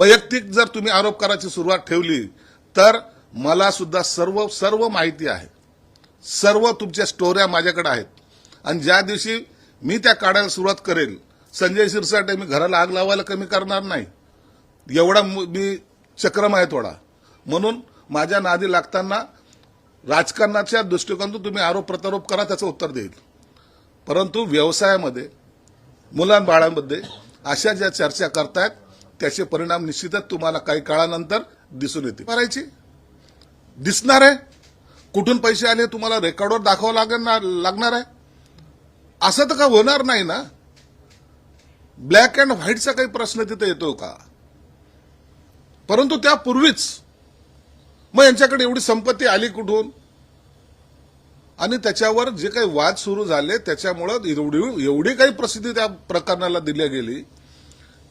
वैयक्तिक जर तुम्ही आरोप करायची सुरुवात ठेवली तर मला सुद्धा सर्व सर्व माहिती आहे. सर्व तुमच्या स्टोऱ्या माझ्याकडे आहेत. आणि ज्या दिवशी मी त्या काढायला सुरुवात करेल संजय शिरसाटे मी घराला आग लावायला कमी करणार नाही. एवढा मी चक्रम आहे थोडा. म्हणून माझ्या नादी लागताना राजकारणाच्या दृष्टिकोनातून तुम्ही आरोप प्रत्यारोप करा त्याचं उत्तर देईल. परंतु व्यवसायामध्ये मुलांबाळांमध्ये अशा ज्या चर्चा करतायत त्याचे परिणाम निश्चितच तुम्हाला काही काळानंतर दिसून येतील. करायची दिसणार आहे. कुठून पैसे आले तुम्हाला रेकॉर्डवर दाखवावं लागणार लागणार आहे? असं तर का होणार नाही ना? ब्लॅक अँड व्हाईटचा काही प्रश्न तिथे येतो का? परंतु त्यापूर्वीच मग यांच्याकडे एवढी संपत्ती आली कुठून? आणि त्याच्यावर जे काही वाद सुरू झाले त्याच्यामुळं एवढी एवढी काही प्रसिद्धी त्या प्रकरणाला दिली गेली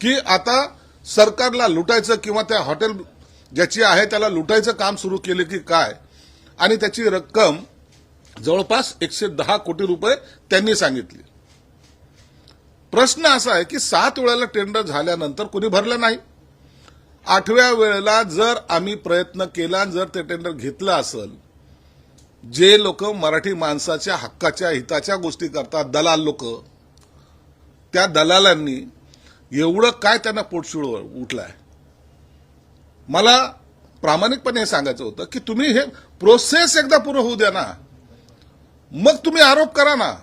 की आता सरकारला लुटायचं किंवा त्या हॉटेल ज्याची आहे त्याला लुटायचं काम सुरू केलं की काय? आणि त्याची रक्कम जवळपास एकशे दहा कोटी रुपये त्यांनी सांगितली. प्रश्न असा आहे की सात वेळेला टेंडर झाल्यानंतर कुणी भरलं नाही? आठव्या वेळेला जर आम्ही प्रयत्न केला जर ते टेंडर घेतलं असेल जे लोक मराठी माणसाच्या हक्काच्या हिताच्या गोष्टी करतात दलाल लोक त्या दलालांनी एवढं काय त्यांना पोटशूळ उठलाय? मला प्रामाणिकपणे हे सांगायचं होतं की तुम्ही हे प्रोसेस एकदा पूर्ण होऊ द्या ना. मग तुम्ही आरोप करा ना.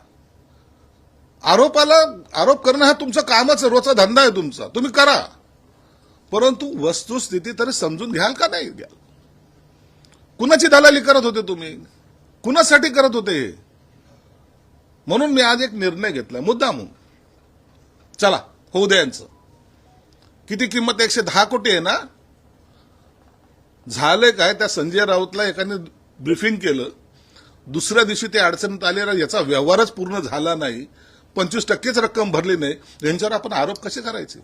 आरोपाला आरोप करणं हा तुमचं कामच आहे, रोजचा धंदा आहे तुमचा. तुम्ही करा. परंतु वस्तुस्थिती तरी समजून घ्याल का नाही घ्याल? कुणाची दलाली करत होते तुम्ही? कुणासाठी करत होते हे? म्हणून मी आज एक निर्णय घेतलाय. मुद्दा म्हणून चला. होऊ द्या यांचं. किती किंमत? एकशे दहा कोटी आहे ना? झालंय काय? त्या संजय राऊतला एकाने ब्रिफिंग केलं. दुसऱ्या दिवशी ते अडचणीत आले याचा व्यवहारच पूर्ण झाला नाही. पंचवीस टक्केच रक्कम भरली नाही. यांच्यावर आपण आरोप कसे करायचे?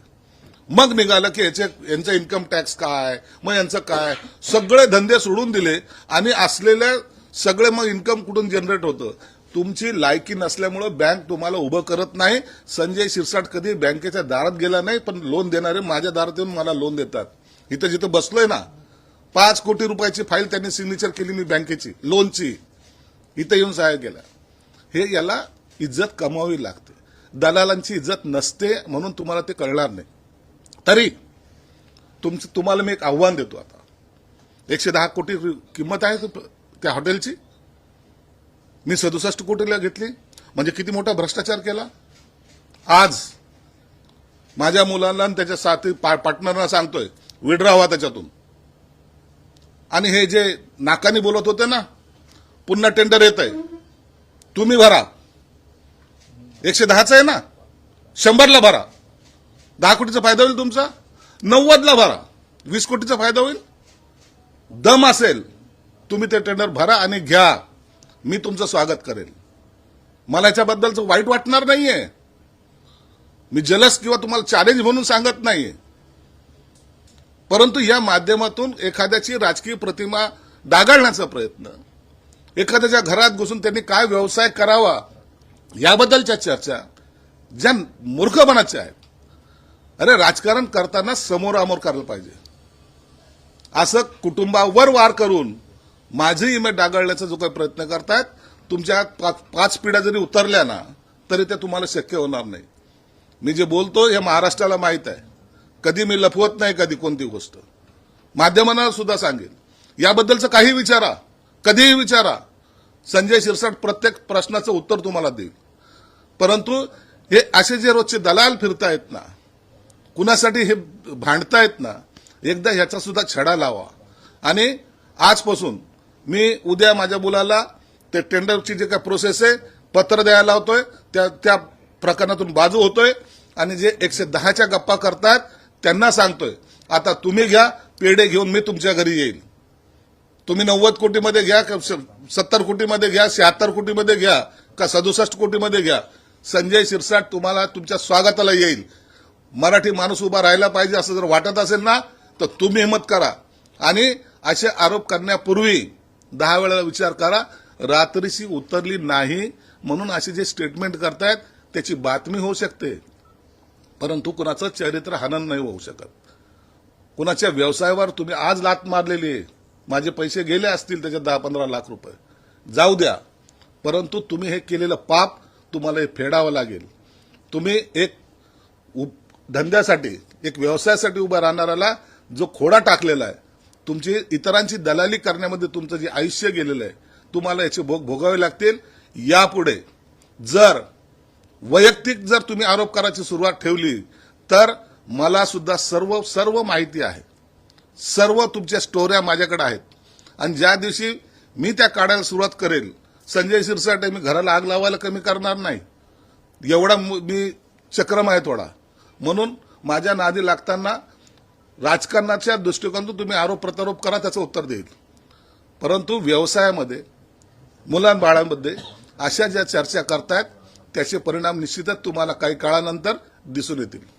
मग निघालं की याचे यांचा इन्कम टॅक्स काय? मग यांचं काय? सगळे धंदे सोडून दिले आणि असलेल्या सगळे मग इन्कम कुठून जनरेट होतं? तुमची लायकी नसल्यामुळं बँक तुम्हाला उभं करत नाही. संजय शिरसाट कधी बँकेच्या दारात गेला नाही पण लोन देणारे माझ्या दारात येऊन मला लोन देतात. इथं जिथं बसलोय ना पाच कोटी रुपयाची फाईल त्यांनी सिग्नेचर केली मी बँकेची लोनची इथं येऊन सहाय्य केला. हे याला इज्जत कमावी लागते. दलालांची इज्जत नसते म्हणून तुम्हाला ते कळणार नाही. तरी तुमचं तुम्हाला मी एक आव्हान देतो आता. एकशे दहा कोटी किंमत आहे तो- त्या हॉटेलची. मी सदुसष्ट कोटीला घेतली. म्हणजे किती मोठा भ्रष्टाचार केला? आज माझ्या मुलांना आणि त्याच्या साथी पा- पार्टनरना सांगतोय विड्रा व्हा त्याच्यातून. आणि हे जे नाकानी बोलत होते ना पुन्हा टेंडर येत आहे. तुम्ही भरा. एकशे दहाचं आहे ना? शंभरला भरा. दहा कोटीचा फायदा होईल तुमचा? नव्वदला भरा. वीस कोटीचा फायदा होईल? दम असेल. तुम्ही ते टेंडर भरा आणि घ्या. मी तुमचं स्वागत करेल मला याच्याबद्दलचं वाईट वाटणार नाहीये. मी जलस किंवा तुम्हाला चॅलेंज म्हणून सांगत नाहीये. परंतु या माध्यमातून एखाद्याची राजकीय प्रतिमा डागाळण्याचा प्रयत्न एखाद्याच्या घरात घुसून त्यांनी काय व्यवसाय करावा याबद्दलच्या चर्चा ज्या मूर्खपणाच्या आहेत. अरे राजकारण करताना समोरामोर करायला पाहिजे. असं कुटुंबावर वार करून माझी इमेज डागाळण्याचा जो काही प्रयत्न करतायत तुमच्या पाच पाच पिढ्या जरी उतरल्या ना तरी ते तुम्हाला शक्य होणार नाही. मी जे बोलतो हे महाराष्ट्राला माहीत आहे. कधी मी लपवत नाही कधी कोणती गोष्ट. माध्यमांना सुद्धा सांगेल याबद्दलचं काही विचारा. कधीही विचारा. संजय शिरसाट प्रत्येक प्रश्नाचं उत्तर तुम्हाला देईल. परंतु हे असे जे रोजचे दलाल फिरतायत ना कुणासाठी हे भांडतायत ना एकदा ह्याचा सुद्धा छडा लावा. आणि आजपासून मी उद्या माझ्या मुलाला ते टेंडरची जे काय प्रोसेस आहे पत्र द्यायला होतोय त्या त्या प्रकरणातून बाजू होतोय आणि जे एकशे दहाच्या गप्पा करतात त्यांना सांगतोय. आता तुम्ही घ्या पेढे घेऊन मी तुमच्या घरी येईल तुम्ही नव्वद कोटीमध्ये घ्या का सत्तर कोटीमध्ये घ्या शहात्तर कोटीमध्ये घ्या का सदुसष्ट कोटीमध्ये घ्या. संजय शिरसाट तुम्हाला तुमच्या स्वागताला येईल मराठी माणूस उभा राहिला पाहिजे असं जर वाटत असेल ना तर तुम्ही हिंमत करा. आणि असे आरोप करण्यापूर्वी दहा वेळेला विचार करा. रात्रीशी उतरली नाही म्हणून असे जे स्टेटमेंट करतायत त्याची बातमी होऊ शकते. परंतु कुणाचं चरित्र हनन नाही होऊ शकत. कुणाच्या व्यवसायावर तुम्ही आज लात मारलेली आहे. माझे पैसे गेले असतील त्याच्यात दहा पंधरा लाख रुपये. जाऊ द्या. परंतु तुम्ही हे केलेलं पाप तुम्हाला हे फेडावं लागेल. तुम्ही एक उप- धंद्यासाठी एक व्यवसायासाठी उभा राहणाऱ्याला जो खोडा टाकलेला आहे तुमची इतरांची दलाली करण्यामध्ये तुमचं जे आयुष्य गेलेलं आहे तुम्हाला याचे भोग भोगावे लागतील. यापुढे जर वैयक्तिक जर तुम्ही आरोप करायची सुरुवात ठेवली तर मला सुद्धा सर्व सर्व माहिती आहे. सर्व तुमच्या स्टोऱ्या माझ्याकडे आहेत. आणि ज्या दिवशी मी त्या काढायला सुरुवात करेल संजय शिरसाटे मी घराला आग लावायला कमी करणार नाही. एवढा मी चक्रम आहे थोडा म्हणून माझ्या नादी लागताना राजकारणाच्या दृष्टिकोनातून तुम्ही आरोप प्रत्यारोप करा त्याचं उत्तर देईल. परंतु व्यवसायामध्ये मुलांबाळांमध्ये अशा ज्या चर्चा करतायत त्याचे परिणाम निश्चितच तुम्हाला काही काळानंतर दिसून येतील.